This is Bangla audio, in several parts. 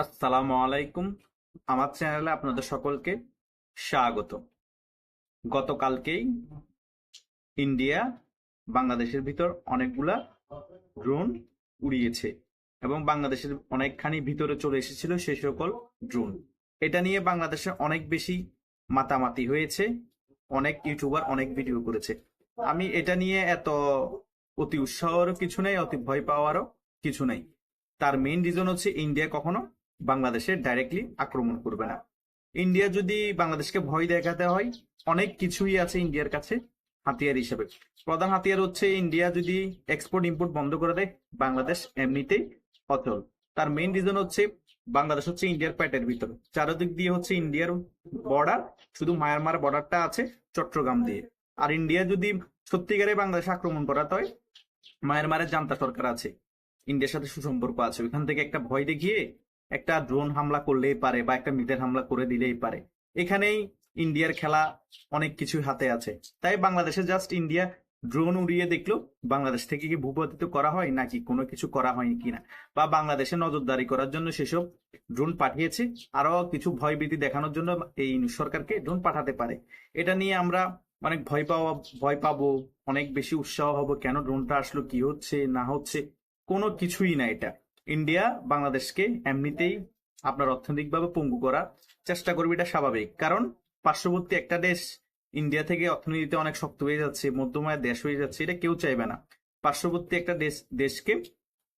আসসালামু আলাইকুম। আমার চ্যানেলে আপনাদের সকলকে স্বাগত। গতকালকেই ইন্ডিয়া, বাংলাদেশের ভিতর অনেকগুলা ড্রোন উড়িয়েছে এবং বাংলাদেশের অনেকখানি ভিতরে চলে এসেছিল সেই সকল ড্রোন এটা নিয়ে বাংলাদেশে অনেক বেশি মাতামাতি হয়েছে, অনেক ইউটিউবার অনেক ভিডিও করেছে। আমি এটা নিয়ে এত অতি উৎসাহেরও কিছু নেই, অতি ভয় পাওয়ারও কিছু নেই। তার মেইন রিজন হচ্ছে ইন্ডিয়া কখনো বাংলাদেশে ডাইরেক্টলি আক্রমণ করবে না। ইন্ডিয়া যদি বাংলাদেশকে ভয় দেখাতে হয়, অনেক কিছুই আছে ইন্ডিয়ার কাছে হাতিয়ার হিসেবে। প্রধান হাতিয়ার হচ্ছে ইন্ডিয়া যদি এক্সপোর্ট ইম্পোর্ট বন্ধ করে দেয়, বাংলাদেশ এমনিতেই অচল। তার মেইন রিজন হচ্ছে বাংলাদেশ হচ্ছে ইন্ডিয়ার প্যাটের ভিতর। চারদিক দিয়ে হচ্ছে ইন্ডিয়ার বর্ডার শুধু মায়ানমার বর্ডারটা আছে, চট্টগ্রাম দিয়ে। আর ইন্ডিয়া যদি সত্যিকারে বাংলাদেশ আক্রমণ করাতে হয়, মায়ানমারের জান্তা সরকার আছে। ইন্ডিয়ার সাথে সুসম্পর্ক আছে। ওইখান থেকে একটা ভয় দেখিয়ে একটা ড্রোন হামলা করলেই পারে বা একটা মিসাইল হামলা করে দিলেই পারে। এখানেই ইন্ডিয়ার খেলা অনেক কিছু হাতে আছে। তাই বাংলাদেশে জাস্ট ইন্ডিয়া ড্রোন উড়িয়ে দেখল, বাংলাদেশ থেকে কি ভূপাতিত করা হয় নাকি কোনো কিছু করা হয়নি কিনা? বা বাংলাদেশে নজরদারি করার জন্য সেসব ড্রোন পাঠিয়েছে আরও কিছু ভয়ভীতি দেখানোর জন্য এই সরকারকে ড্রোন পাঠাতে পারে। এটা নিয়ে আমরা অনেক ভয় পাওয়া, ভয় পাবো, অনেক বেশি উৎসাহ হব, কেন ড্রোনটা আসলো, কি হচ্ছে, না হচ্ছে, কোনো কিছুই না এটা। ইন্ডিয়া, বাংলাদেশকে এমনিতেই আপনার অর্থনৈতিকভাবে পঙ্গু করার চেষ্টা করবে, এটা স্বাভাবিক। কারণ পার্শ্ববর্তী একটা দেশ ইন্ডিয়া থেকে অর্থনীতিতে অনেক শক্ত হয়ে যাচ্ছে মধ্যমায় দেশ হয়ে যাচ্ছে, এটা কেউ চাইবে না। পার্শ্ববর্তী একটা দেশ, দেশকে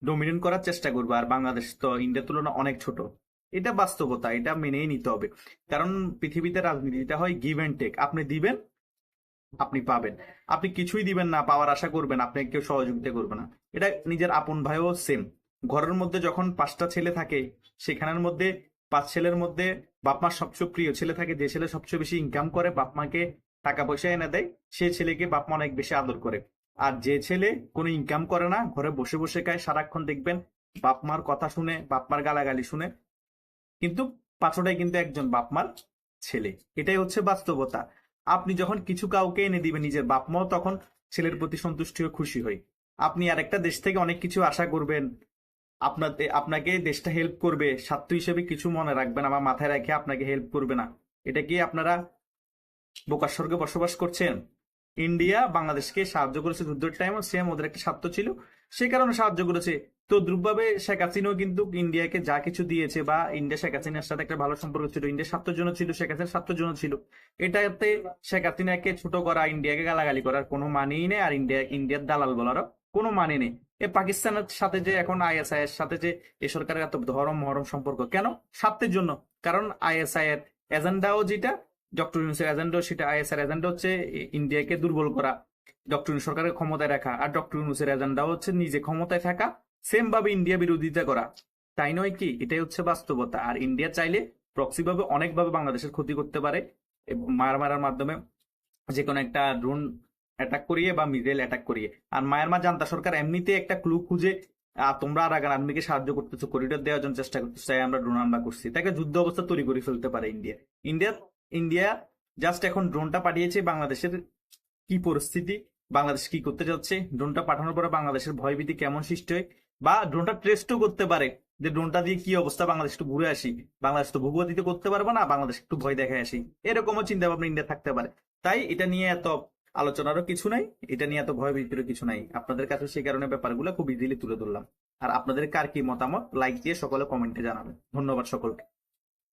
ডমিনেট করার চেষ্টা করবে, আর বাংলাদেশ তো ইন্ডিয়ার তুলনায় অনেক ছোট। এটা বাস্তবতা, এটা মেনেই নিতে হবে। কারণ পৃথিবীতে রাজনীতিটা হয় গিভ অ্যান্ড টেক আপনি দিবেন, আপনি পাবেন। আপনি কিছুই দিবেন না, পাওয়ার আশা করবেন আপনি কেউ সহযোগিতা করবে না। এটা নিজের আপন ভাইও সেম ঘরের মধ্যে যখন পাঁচটা ছেলে থাকে, সেখানের মধ্যে পাঁচ ছেলের মধ্যে বাপ মার সবচেয়ে প্রিয় ছেলে থাকে, যে ছেলে সবচেয়ে বেশি ইনকাম করে, বাপ মাকে টাকা পয়সা এনে দেয়, সে ছেলেকে বাপ মা অনেক বেশি আদর করে। আর যে ছেলে কোনো ইনকাম করে না, ঘরে বসে বসে খায়, সারাক্ষণ দেখবেন বাপ মার কথা শুনে, বাপ মার গালাগালি শুনে। কিন্তু পাঁচটাই কিন্তু একজন বাপ মার ছেলে। এটাই হচ্ছে বাস্তবতা। আপনি যখন কিছু কাউকে এনে দিবেন নিজের বাপ মাও তখন ছেলের প্রতি সন্তুষ্টি ও খুশি হয়। আপনি আরেকটা দেশ থেকে অনেক কিছু আশা করবেন আপনাদের আপনাকে দেশটা হেল্প করবে। স্বার্থ হিসেবে কিছু মনে রাখবেন, আমার মাথায় রেখে আপনাকে হেল্প করবে না। এটা কি আপনারা বোকার স্বর্গে বসবাস করছেন? ইন্ডিয়া বাংলাদেশকে সাহায্য করেছে, যুদ্ধের টাইম সেম ওদের একটা স্বার্থ ছিল। সেই কারণে সাহায্য করেছে। তো দ্রুপভাবে শেখ হাসিনাও কিন্তু ইন্ডিয়াকে যা কিছু দিয়েছে, বা ইন্ডিয়া শেখ হাসিনার সাথে একটা ভালো সম্পর্ক ছিল, ইন্ডিয়ার স্বার্থের জন্য ছিল, শেখ হাসিনার স্বার্থের জন্য ছিল। এটাতে শেখ হাসিনাকে ছোট করা, ইন্ডিয়াকে গালাগালি করার কোনো মানেই নেই, আর ইন্ডিয়া, ইন্ডিয়ার দালাল বলারও কোনো মানে নেই। পাকিস্তানের সাথে যে এখন আইএসআই এর সাথে যে এ সরকারের এত ধরম মহরম সম্পর্ক, কেন? স্বার্থের জন্য। কারণ আইএসআই এর এজেন্ডাও যেটা, ডক্টর ইউনুসের এজেন্ডাও সেটা আইএসআর এজেন্ডা হচ্ছে ইন্ডিয়াকে দুর্বল করা, ডক্টর ইউনুস সরকারের ক্ষমতায় রাখা, আর ডক্টর ইউনুসের এজেন্ডা হচ্ছে নিজে ক্ষমতায় থাকা সেম ভাবে ইন্ডিয়া বিরোধিতা করা। তাই নয় কি? এটাই হচ্ছে বাস্তবতা। আর ইন্ডিয়া চাইলে প্রক্সি ভাবে অনেকভাবে বাংলাদেশের ক্ষতি করতে পারে, এবং মার মারার মাধ্যমে যে কোনো একটা ড্রোন অ্যাটাক করিয়ে বা মিসাইল অ্যাটাক করিয়ে। আর মায়ানমার জান্তা সরকার এমনিতে একটা ক্লু খুঁজে তোমরা আর আগার আর্মিকে সাহায্য করতেছো করিডোর দেওয়ার জন্য চেষ্টা করতেছো, তাই আমরা ড্রোন হামলা করছি। তাকে যুদ্ধ অবস্থা তৈরি করে ফেলতে পারে ইন্ডিয়া। ইন্ডিয়া ইন্ডিয়া জাস্ট এখন ড্রোনটা পাঠিয়েছে বাংলাদেশের কি পরিস্থিতি, বাংলাদেশ কি করতে যাচ্ছে ড্রোনটা পাঠানোর পরে বাংলাদেশের ভয়ভীতি কেমন সৃষ্টি হয়, বা ড্রোনটা টেস্টও করতে পারে যে ড্রোনটা দিয়ে কি অবস্থা, বাংলাদেশ একটু ঘুরে আসি। বাংলাদেশ তো ভূগতিত করতে পারবে না, বাংলাদেশ একটু ভয় দেখে আসি। এরকমও চিন্তা ভাবনা ইন্ডিয়া থাকতে পারে। তাই এটা নিয়ে এত আলোচনারও কিছু নাই, এটা নিয়ে এত ভয় ভীতিরও কিছু নাই। আপনাদের কাছে সেই কারণে ব্যাপারগুলো খুব ইজিলি তুলে ধরলাম। আর আপনাদের কার কি মতামত? লাইক দিয়ে সকলে কমেন্টে জানাবেন। ধন্যবাদ সকলকে।